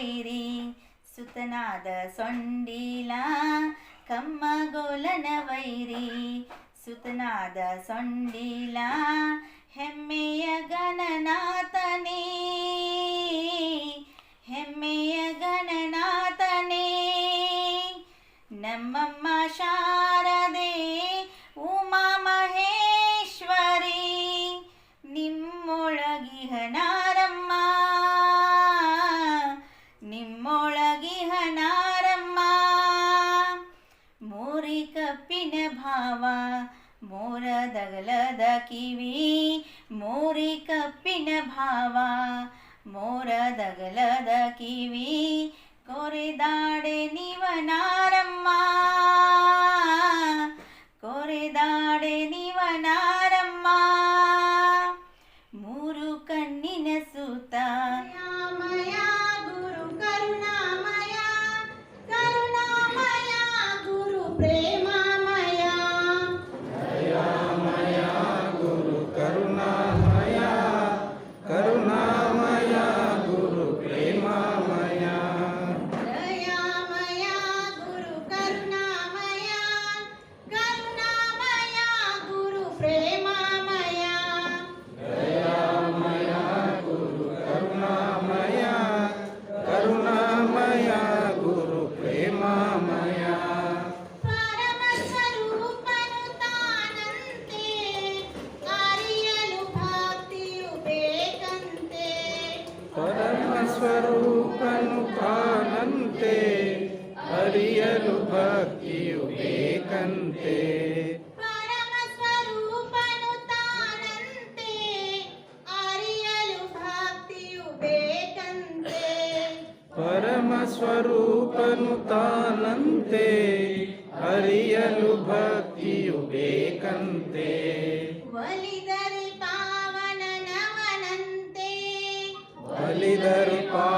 ಕೊಯ್ರಿ ಸುತನಾದ ಸೊಂಡಿಲ ಕಮ್ಮಗೋಲನ ವೈರಿ. ಸುತನಾದ ಸೊಂಡಿಲ ಹೆಮ್ಮೆಯ ಗಣನಾಥ ಮೋರಿನ ಭಾವ ಮೋರದಗಲದ ಕಿವಿ ಮೋರಿ ಕಪ್ಪಿನ ಭಾವ ಮೋರದಗಲದ ಕಿವಿ ಕೊರೆದಾಡೆ ನಿವನಾ ಭಕ್ತಿಯು ಬೇಕಂತೆ. ಪರಮ ಸ್ವರೂಪನು ತಾನಂತೆ ಅರಿಯಲು ಭಕ್ತಿಯು ಬೇಕಂತೆ. ಒಲಿದರು ಪಾವನನವನಂತೆ ಒಲಿದರು ಪಾ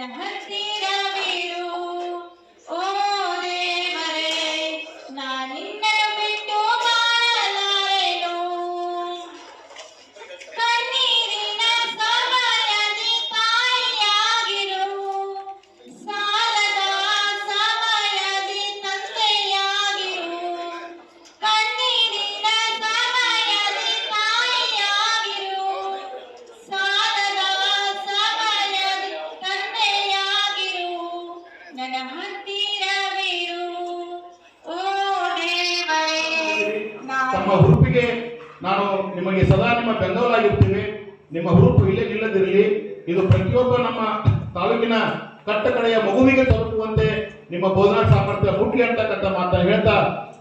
ನನ್ನ ಹತ್ತಿರವಿರು ಓ ನಾನು ನಿಮಗೆ ಸದಾ ನಿಮ್ಮ ಬೆಂಗಾವಲಾಗಿರ್ತೀವಿ ನಿಮ್ಮ ಹುರುಪು ಇಲ್ಲೇ ನಿಲ್ಲದಿರಲಿ. ಇದು ಪ್ರತಿಯೊಬ್ಬ ನಮ್ಮ ತಾಲೂಕಿನ ಕಟ್ಟಕಡೆಯ ಮಗುವಿಗೆ ತಲುಪುವಂತೆ ನಿಮ್ಮ ಬೋಧನಾ ಸಾಮರ್ಥ್ಯ ಮುಟ್ಲಿ ಅಂತಕ್ಕಂಥ ಮಾತನ್ನು ಹೇಳ್ತಾ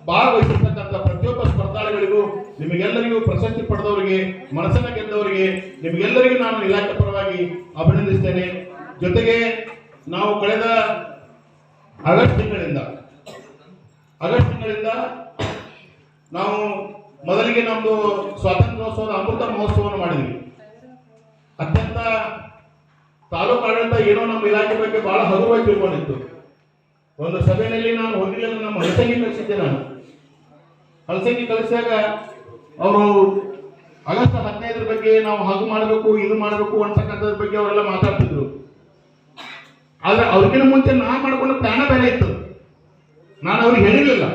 ಭಾಗವಹಿಸಿರ್ತಕ್ಕಂಥ ಪ್ರತಿಯೊಬ್ಬ ಸ್ಪರ್ಧಾಳಿಗಳಿಗೂ, ನಿಮಗೆಲ್ಲರಿಗೂ ಪ್ರಶಸ್ತಿ ಪಡೆದವರಿಗೆ, ಮನಸ್ಸನ್ನ ಗೆದ್ದವರಿಗೆ, ನಿಮಗೆಲ್ಲರಿಗೂ ನಾನು ಇಲಾಖೆ ಪರವಾಗಿ ಅಭಿನಂದಿಸ್ತೇನೆ. ಜೊತೆಗೆ ನಾವು ಕಳೆದ ಆಗಸ್ಟ್ ತಿಂಗಳಿಂದ ಆಗಸ್ಟ್ ತಿಂಗಳಿಂದ ನಾವು ಮೊದಲಿಗೆ ನಮ್ದು ಸ್ವಾತಂತ್ರ್ಯೋತ್ಸವದ ಅಮೃತ ಮಹೋತ್ಸವವನ್ನು ಮಾಡಿದ್ವಿ. ಅತ್ಯಂತ ತಾಲೂಕು ಆಡಳಿತ ಏನೋ ನಮ್ಮ ಇಲಾಖೆ ಬಗ್ಗೆ ಬಹಳ ಹಗುರವಾಗಿ ತಿಳ್ಕೊಂಡಿತ್ತು. ಒಂದು ಸಭೆಯಲ್ಲಿ ನಾನು ಹೋಗಿಲ್ಲ ನಮ್ಮ ಹಲಸಂಗಿ ಕಳಿಸಿದ್ದೆ ನಾನು. ಹಲಸಂಗಿ ಕಳಿಸಿದಾಗ ಅವರು ಆಗಸ್ಟ್ ಹದಿನೈದರ ಬಗ್ಗೆ ನಾವು ಹಾಗು ಮಾಡಬೇಕು, ಇದು ಮಾಡಬೇಕು ಅಂತಕ್ಕಂಥದ್ರ ಬಗ್ಗೆ ಅವರೆಲ್ಲ ಮಾತಾಡ್ತಿದ್ರು. ಆದ್ರೆ ಅವ್ರಿಗಿಂತ ಮುಂಚೆ ನಾ ಮಾಡ್ಕೊಂಡ ಪ್ರಾಣ ಬೇರೆ ಇತ್ತು. ನಾನು ಅವ್ರಿಗೆ ಹೇಳಿರಲಿಲ್ಲ.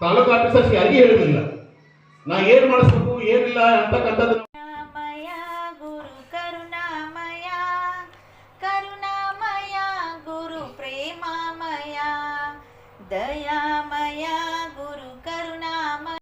ತಾಲೂಕು ಆಫೀಸರ್ಸ್ ಯಾರಿಗೂ ಹೇಳಿರಲಿಲ್ಲ. ನಾ ಏನ್ ಮಾಡಿಸ್ಬೇಕು ಏನಿಲ್ಲ ಅಂತಕ್ಕಂಥದ್ದು